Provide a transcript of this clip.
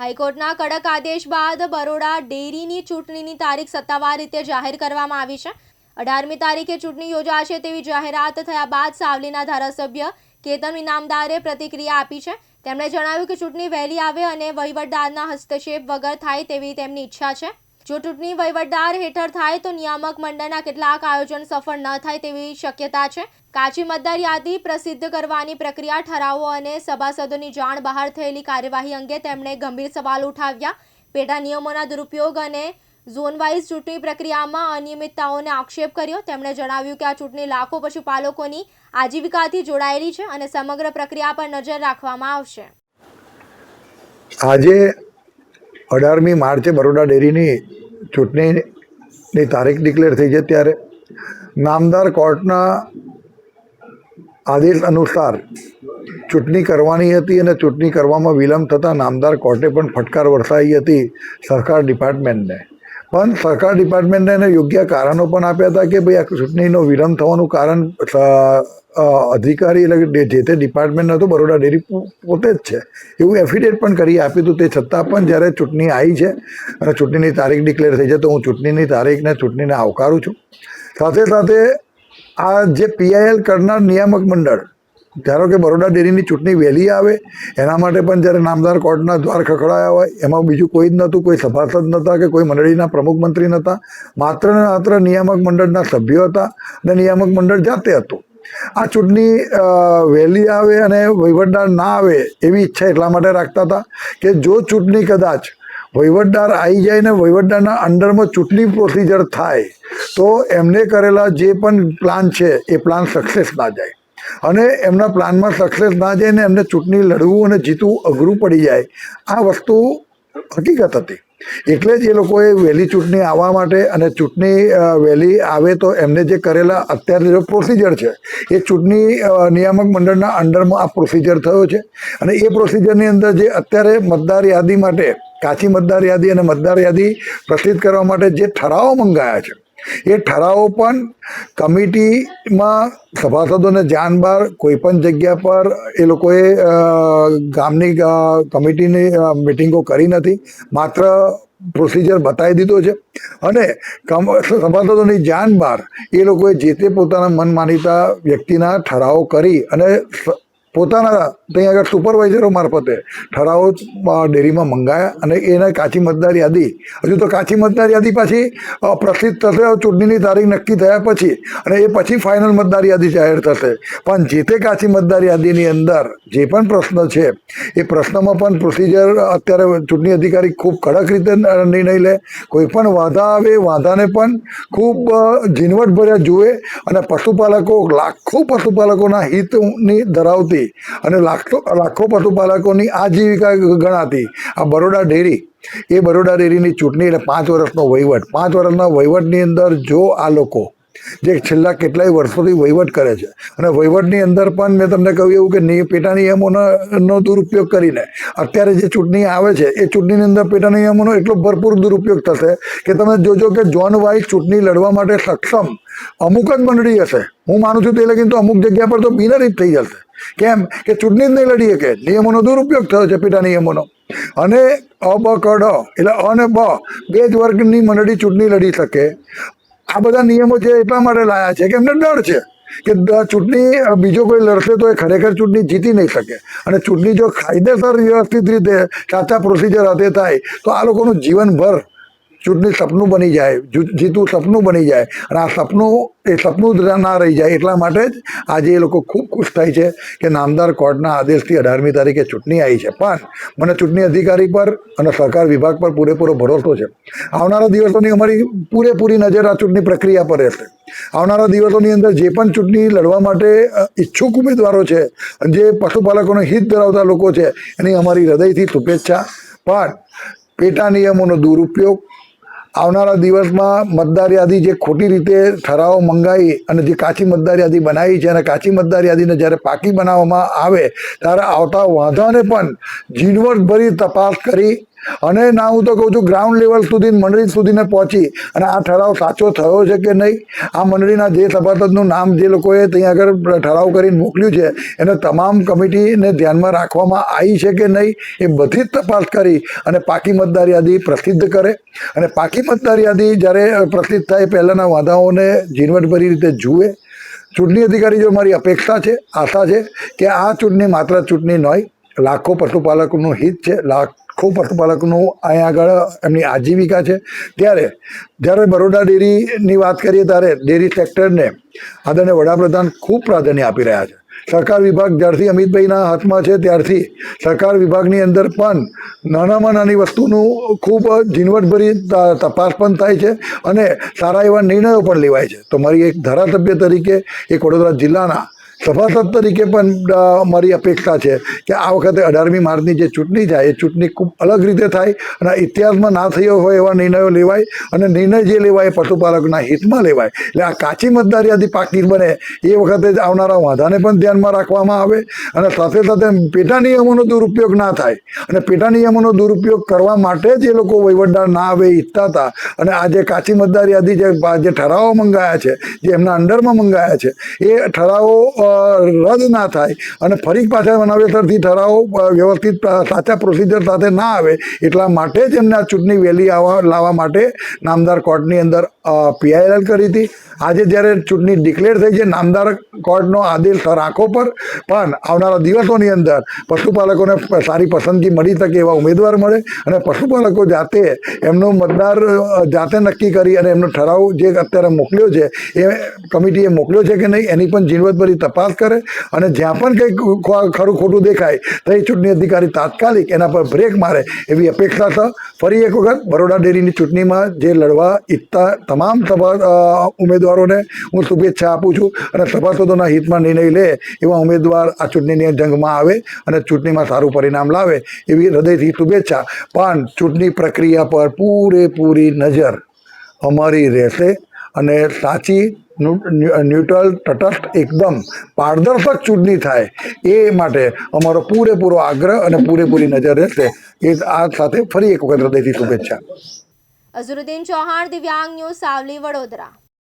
હાઈકોર્ટના કડક આદેશ બાદ બરોડા ડેરીની ચૂંટણીની તારીખ સત્તાવાર રીતે જાહેર કરવામાં આવી છે. અઢારમી તારીખે ચૂંટણી યોજાશે તેવી જાહેરાત થયા બાદ સાવલીના ધારાસભ્ય કેતન ઇનામદારે પ્રતિક્રિયા આપી છે. તેમણે જણાવ્યું કે ચૂંટણી વહેલી આવે અને વહીવટદારના હસ્તક્ષેપ વગર થાય તેવી તેમની ઈચ્છા છે. જો ચૂંટણી વહીવટદાર હેઠળ થાય તો નિયામક મંડળના કેટલાક આયોજન સફળ ન થાય તેવી શક્યતા છે. કાચી મતદાર યાદી પ્રસિદ્ધ કરવાની પ્રક્રિયા ઠરાવો અને સભાસદોની જાણ બહાર થયેલી કાર્યવાહી અંગે તેમણે ગંભીર સવાલ ઉઠાવ્યા. પેટા નિયમોના દુરુપયોગ અને ઝોનવાઇઝ ચૂંટણી પ્રક્રિયામાં અનિયમિતતાઓને આક્ષેપ કર્યો. તેમણે જણાવ્યું કે આ ચૂંટણી લાખો પશુપાલકોની આજીવિકાથી જોડાયેલી છે અને સમગ્ર પ્રક્રિયા પર નજર રાખવામાં આવશે. આજે અઢારમી માર્ચે બરોડા ડેરીની ચૂંટણીની તારીખ ડિક્લેર થઈ છે. ત્યારે નામદાર કોર્ટના આદેશ અનુસાર ચૂંટણી કરવાની હતી અને ચૂંટણી કરવામાં વિલંબ થતાં નામદાર કોર્ટે પણ ફટકાર વરસાવી હતી સરકાર ડિપાર્ટમેન્ટને. પણ સરકાર ડિપાર્ટમેન્ટને એને યોગ્ય કારણો પણ આપ્યા હતા કે ભાઈ આ ચૂંટણીનો વિલંબ થવાનું કારણ અધિકારી એટલે જે તે ડિપાર્ટમેન્ટ હતો, બરોડા ડેરી પોતે જ છે. એવું એફિડેટ પણ કરી આપ્યું હતું. તે છતાં પણ જ્યારે ચૂંટણી આવી છે અને ચૂંટણીની તારીખ ડિક્લેર થઈ છે, તો હું ચૂંટણીની તારીખને ચૂંટણીને આવકારું છું. સાથે સાથે આ જે પીઆઈએલ કરનાર નિયામક મંડળ, ધારો કે બરોડા ડેરીની ચૂંટણી વહેલી આવે, એના માટે પણ જ્યારે નામદાર કોર્ટના દ્વાર ખખડાયા હોય, એમાં બીજું કોઈ જ નહોતું, કોઈ સભાસદ નહોતા કે કોઈ મંડળીના પ્રમુખ મંત્રી નહોતા. માત્ર ને માત્ર નિયામક મંડળના સભ્યો હતા અને નિયામક મંડળ જાતે હતું. આ ચૂંટણી વહેલી આવે અને વહીવટદાર ના આવે એવી ઈચ્છા એટલા માટે રાખતા હતા કે જો ચૂંટણી કદાચ વહીવટદાર આવી જાય ને વહીવટદારના અંડરમાં ચૂંટણી પ્રોસિજર થાય, તો એમને કરેલા જે પણ પ્લાન છે, એ પ્લાન સક્સેસ ના જાય. અને એમના પ્લાનમાં સક્સેસ ના જાય ને એમને ચૂંટણી લડવું અને જીતવું અઘરું પડી જાય, આ વસ્તુ હકીકત હતી. એટલે જ એ લોકોએ વહેલી ચૂંટણી આવવા માટે અને ચૂંટણી વહેલી આવે તો એમને જે કરેલા અત્યારે જે પ્રોસિજર છે, એ ચૂંટણી નિયામક મંડળના અંડરમાં આ પ્રોસિજર થયો છે. અને એ પ્રોસિજરની અંદર જે અત્યારે મતદાર યાદી માટે કાચી મતદાર યાદી અને મતદાર યાદી પ્રસિદ્ધ કરવા માટે જે ઠરાવો મંગાયા છે, એ ઠરાવો પણ કમિટીમાં સભાસદોને જાણ બહાર કોઈ પણ જગ્યા પર એ લોકોએ ગામની કમિટીની મિટિંગો કરી નથી, માત્ર પ્રોસિજર બતાવી દીધો છે અને સભાસદોની જાણ બહાર એ લોકોએ જે તે પોતાના મન માનીતા વ્યક્તિના ઠરાવો કરી અને પોતાના ત્યાં આગળ સુપરવાઇઝરો મારફતે ઠરાવો ડેરીમાં મંગાયા અને એને કાચી મતદાર યાદી, હજુ તો કાચી મતદાર યાદી પાછી પ્રસિદ્ધ થશે ચૂંટણીની તારીખ નક્કી થયા પછી અને એ પછી ફાઇનલ મતદાર યાદી જાહેર થશે. પણ જે તે કાચી મતદાર યાદીની અંદર જે પણ પ્રશ્ન છે, એ પ્રશ્નમાં પણ પ્રોસિજર અત્યારે ચૂંટણી અધિકારી ખૂબ કડક રીતે નિર્ણય લે, કોઈ પણ વાંધા આવે, વાંધાને પણ ખૂબ ઝીણવટભર્યા જુએ અને પશુપાલકો, લાખો પશુપાલકોના હિતની ધરાવતી અને લાખો લાખો પશુપાલકોની આજીવિકા ગણાતી. આ બરોડા ડેરી, એ બરોડા ડેરીની ચૂંટણી એટલે પાંચ વર્ષનો વહીવટ. પાંચ વર્ષના વહીવટની અંદર જો આ લોકો, જે છેલ્લા કેટલાય વર્ષોથી વહીવટ કરે છે, અને વહીવટની અંદર પણ મેં તમને કહ્યું એવું કે નિ- પેટા નિયમોનો દુરુપયોગ કરીને. અત્યારે જે ચૂંટણી આવે છે, એ ચૂંટણીની અંદર પેટા નિયમોનો એટલો ભરપૂર દુરુપયોગ થશે કે તમે જોજો કે ઝોન વાઇઝ ચૂંટણી લડવા માટે સક્ષમ, અમુક જ મંડળી હશે. હું માનું છું તે લગીને તો અમુક જગ્યા પર તો બિનહરીફ થઈ જશે. કેમ? કે ચૂંટણી જ નહીં લડી શકે નિયમોનો દુરુપયોગ થયો છે પેટા નિયમોનો. અને અ, બ, ક, ડ, એટલે અ અને બ, બે જ વર્ગની મંડળી ચૂંટણી લડી શકે. આ બધા નિયમો છે એટલા માટે લાયા છે કે એમને ડર છે કે ચૂંટણી બીજો કોઈ લડશે તો એ ખરેખર ચૂંટણી જીતી નહીં શકે. અને ચૂંટણી જો કાયદેસર વ્યવસ્થિત રીતે સાચા પ્રોસિજર હાથે થાય, તો આ લોકોનું જીવનભર ચૂંટણી સપનું બની જાય જીતવું સપનું બની જાય અને આ સપનું એ સપનું જ ના રહી જાય એટલા માટે જ આજે એ લોકો ખૂબ ખુશ થાય છે કે નામદાર કોર્ટના આદેશથી અઢારમી તારીખે ચૂંટણી આવી છે. પણ મને ચૂંટણી અધિકારી પર અને સહકાર વિભાગ પર પૂરેપૂરો ભરોસો છે. આવનારા દિવસોની અમારી પૂરેપૂરી નજર આ ચૂંટણી પ્રક્રિયા પર રહેશે. આવનારા દિવસોની અંદર જે પણ ચૂંટણી લડવા માટે ઈચ્છુક ઉમેદવારો છે જે પશુપાલકોનું હિત ધરાવતા લોકો છે, એની અમારી હૃદયથી શુભેચ્છા. પણ પેટા નિયમોનો દુરુપયોગ આવનારા દિવસમાં મતદાર યાદી જે ખોટી રીતે ઠરાવો મંગાવી અને જે કાચી મતદાર યાદી બનાવી છે અને કાચી મતદાર યાદીને જ્યારે પાકી બનાવવામાં આવે, ત્યારે આવતા વાંધાને પણ ઝીણવટભરી તપાસ કરી અને ના, હું તો કહું છું ગ્રાઉન્ડ લેવલ સુધી, મંડળી સુધીને પહોંચી અને આ ઠરાવ સાચો થયો છે કે નહીં, આ મંડળીના જે સભાસદનું નામ જે લોકોએ ત્યાં આગળ ઠરાવ કરીને મોકલ્યું છે, એને તમામ કમિટીને ધ્યાનમાં રાખવામાં આવી છે કે નહીં, એ બધી જ તપાસ કરી અને પાકી મતદાર યાદી પ્રસિદ્ધ કરે. અને પાકી મતદાર યાદી જ્યારે પ્રસિદ્ધ થાય, પહેલાંના વાંધાઓને ઝીણવટભરી રીતે જુએ. ચૂંટણી અધિકારી જો મારી અપેક્ષા છે, આશા છે કે આ ચૂંટણી માત્ર ચૂંટણી નહીં લાખો પશુપાલકોનું હિત છે, લાખો પશુપાલકનું અહીંયા આગળ એમની આજીવિકા છે. ત્યારે જ્યારે બરોડા ડેરીની વાત કરીએ ત્યારે ડેરી સેક્ટરને આદરણીય વડાપ્રધાન ખૂબ પ્રાધાન્ય આપી રહ્યા છે. સરકાર વિભાગ જ્યારથી અમિતભાઈના હાથમાં છે, ત્યારથી સરકાર વિભાગની અંદર પણ નાનામાં નાની વસ્તુનું ખૂબ ઝીણવટભરી તપાસ પણ થાય છે અને સારા એવા નિર્ણયો પણ લેવાય છે. તો મારી એક ધારાસભ્ય તરીકે એક વડોદરા જિલ્લાના સભાસદ તરીકે પણ મારી અપેક્ષા છે કે આ વખતે અઢારમી માર્ચની જે ચૂંટણી થાય, એ ચૂંટણી ખૂબ અલગ રીતે થાય અને ઇતિહાસમાં ના થયો હોય એવા નિર્ણયો લેવાય અને નિર્ણય જે લેવાય એ પશુપાલકના હિતમાં લેવાય. એટલે આ કાચી મતદાર પાકી બને એ વખતે જ આવનારા વાંધાને પણ ધ્યાનમાં રાખવામાં આવે અને સાથે સાથે પેટા નિયમોનો દુરુપયોગ ના થાય અને પેટા નિયમોનો દુરુપયોગ કરવા માટે જ એ લોકો વહીવટદાર ના આવે ઈચ્છતા હતા અને આ જે કાચી મતદાર યાદી જે ઠરાવો મંગાયા છે, જે એમના અંડરમાં મંગાયા છે, એ ઠરાવો રદ ના થાય અને ફરી પાછા નવેસરથી ઠરાવો વ્યવસ્થિત સાચા પ્રોસિજર સાથે ના આવે, એટલા માટે જ એમને આ ચૂંટણી વહેલી આવવા લાવવા માટે નામદાર કોર્ટની અંદર પીઆઈએલ કરી હતી. આજે જ્યારે ચૂંટણી ડિક્લેર થઈ છે, નામદાર કોર્ટનો આદેશ રાખો પર, પણ આવનારા દિવસોની અંદર પશુપાલકોને સારી પસંદગી મળી શકે એવા ઉમેદવાર મળે અને પશુપાલકો જાતે એમનો મતદાર જાતે નક્કી કરી અને એમનો ઠરાવ જે અત્યારે મોકલ્યો છે, એ કમિટીએ મોકલ્યો છે કે નહીં, એની પણ ઝીણવટભરી તપાસ કરે અને જ્યાં પણ કંઈક ખરું ખોટું દેખાય, તો એ ચૂંટણી અધિકારી તાત્કાલિક એના પર બ્રેક મારે એવી અપેક્ષા છે ફરી એક વખત બરોડા ડેરીની ચૂંટણીમાં જે લડવા ઈચ્છતા તમામ ઉમેદવાર ઉમેદવારોને હું શુભેચ્છા આપું છું અને સભાસદોના હિતમાં નિર્ણય લે એવા ઉમેદવાર આ ચૂંટણીની જંગમાં આવે અને ચૂંટણીમાં સારું પરિણામ લાવે એવી હૃદયથી શુભેચ્છા. પણ ચૂંટણી પ્રક્રિયા પર પૂરેપૂરી નજર અમારી રહેશે અને સાચી ન્યુ- ન્યુ- ન્યુટ્રલ, તટસ્થ, એકદમ પારદર્શક ચૂંટણી થાય એ માટે અમારો પૂરેપૂરો આગ્રહ અને પૂરેપૂરી નજર રહેશે. એ આ સાથે ફરી એક વખત હૃદયથી શુભેચ્છા. અઝરુદ્દીન ચૌહાણ, દિવ્યાંગ ન્યૂઝ, સાવલી, વડોદરા.